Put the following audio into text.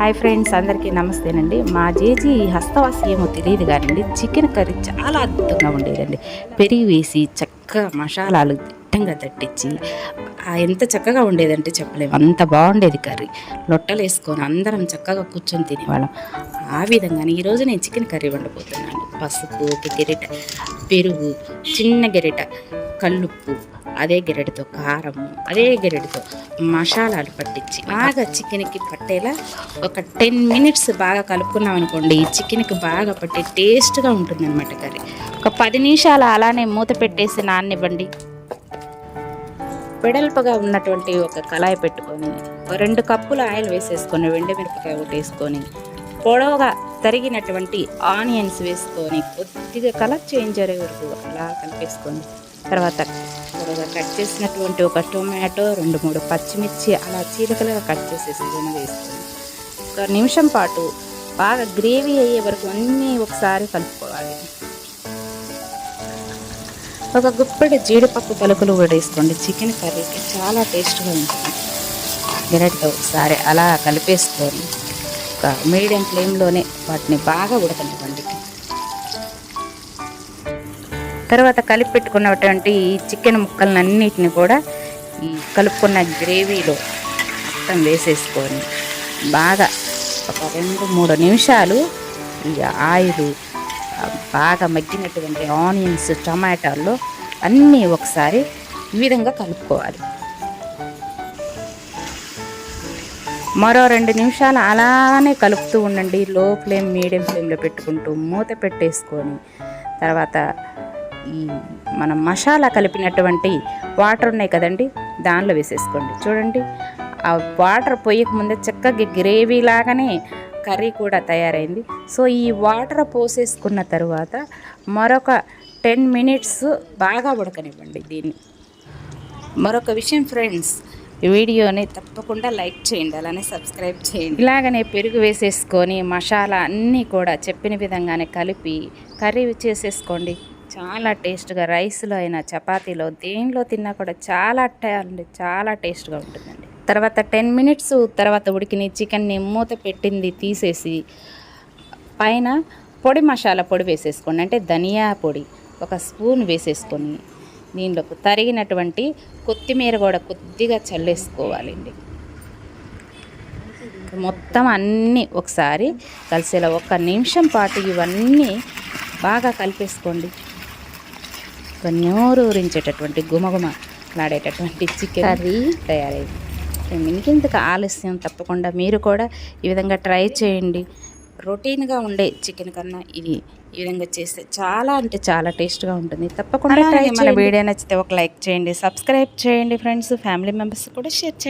Hi friends అందరికీ నమస్తేనండి. మా JG హస్తవాసి ఏమో తెలియదు కానండి చికెన్ కర్రీ చాలా అద్భుతంగా ఉండేదండి. పెరిగి వేసి చక్కగా మసాలాలు దిట్టంగా తట్టించి ఎంత చక్కగా ఉండేదంటే చెప్పలేము. అంత బాగుండేది కర్రీ. లొట్టలు వేసుకొని అందరం చక్కగా కూర్చొని తినేవాళ్ళం. ఆ విధంగానే ఈరోజు నేను చికెన్ కర్రీ వండబోతున్నాను పసుపు ఒక గెరిట పెరుగు చిన్న గెరిట. కల్లుప్పు అదే గెరటితో కారము అదే గెరటితో మసాలాలు పట్టించి బాగా చికెన్కి పట్టేలా ఒక టెన్ మినిట్స్ బాగా కలుపుకున్నాం అనుకోండి ఈ చికెన్కి బాగా పట్టే టేస్ట్గా ఉంటుంది అనమాట కర్రీ. ఒక పది నిమిషాలు అలానే మూత పెట్టేసి నాననివ్వండి. పెడల్పగా ఉన్నటువంటి ఒక కళాయి పెట్టుకొని రెండు కప్పుల ఆయిల్ వేసేసుకొని మిరపకాయ ఒకటి వేసుకొని పొడవుగా తరిగినటువంటి ఆనియన్స్ వేసుకొని కొద్దిగా కలర్ చేంజ్ అయ్యే వరకు అలా కలిపేసుకోండి. తర్వాత కట్ చేసినటువంటి ఒక టొమాటో రెండు మూడు పచ్చిమిర్చి అలా చీలికలుగా కట్ చేసేసుకొని వేసుకోండి ఒక నిమిషం పాటు బాగా గ్రేవీ అయ్యే వరకు అన్నీ ఒకసారి కలుపుకోవాలి. ఒక గుప్పెడు జీడిపప్పు పలుకులు కూడా వేసుకోండి. చికెన్ కర్రీకి చాలా టేస్ట్గా ఉంటుంది. గెరటితో ఒకసారి అలా కలిపేసుకొని ఒక మీడియం ఫ్లేమ్లోనే వాటిని బాగా ఉడకనివ్వండి. తర్వాత కలిపి పెట్టుకున్నటువంటి ఈ చికెన్ ముక్కలన్నిటిని కూడా ఈ కలుపుకున్న గ్రేవీలో మొత్తం వేసేసుకొని బాగా ఒక రెండు మూడు నిమిషాలు ఈ ఆయిల్ బాగా మగ్గినటువంటి ఆనియన్స్ టమాటాల్లో అన్నీ ఒకసారి ఈ విధంగా కలుపుకోవాలి. మరో రెండు నిమిషాలు అలానే కలుపుతూ ఉండండి. లో ఫ్లేమ్ మీడియం ఫ్లేమ్లో పెట్టుకుంటూ మూత పెట్టేసుకొని తర్వాత మనం మసాలా కలిపినటువంటి వాటర్ ఉన్నాయి కదండి దానిలో వేసేసుకోండి. చూడండి ఆ వాటర్ పోయక ముందే చక్కగా గ్రేవీ లాగానే కర్రీ కూడా తయారైంది. సో ఈ వాటర్ పోసేసుకున్న తర్వాత మరొక టెన్ మినిట్స్ బాగా ఉడకనివ్వండి దీన్ని. మరొక విషయం ఫ్రెండ్స్ వీడియోని తప్పకుండా లైక్ చేయండి అలానే సబ్స్క్రైబ్ చేయండి. ఇలాగనే పెరుగు వేసేసుకొని మసాలా అన్నీ కూడా చెప్పిన విధంగానే కలిపి కర్రీ చేసేసుకోండి. చాలా టేస్ట్గా రైస్లో అయినా చపాతీలో దేనిలో తిన్నా కూడా చాలా టే- చాలా టేస్ట్గా ఉంటుందండి. తర్వాత టెన్ మినిట్స్ తర్వాత ఉడికిన చికెన్ని మూత పెట్టింది తీసేసి పైన పొడి మసాలా పొడి వేసేసుకోండి. అంటే ధనియా పొడి ఒక స్పూన్ వేసేసుకొని దీనిలోకి తరిగినటువంటి కొత్తిమీర కూడా కొద్దిగా చల్లేసుకోవాలండి. మొత్తం అన్నీ ఒకసారి కలిసేలా ఒక నిమిషం పాటు ఇవన్నీ బాగా కలిపేసుకోండి. ఊరించేటటువంటి గుమగుమ లాడేటటువంటి చికెన్ కర్రీ. తయారైంది. ఇంకెందుకు ఆలస్యం తప్పకుండా మీరు కూడా ఈ విధంగా ట్రై చేయండి. రొటీన్గా ఉండే చికెన్ కన్నా ఇది ఈ విధంగా చేస్తే చాలా అంటే చాలా టేస్ట్గా ఉంటుంది. తప్పకుండా మన వీడియో నచ్చితే ఒక లైక్ చేయండి సబ్స్క్రైబ్ చేయండి ఫ్రెండ్స్ ఫ్యామిలీ మెంబర్స్ కూడా షేర్ చేయండి.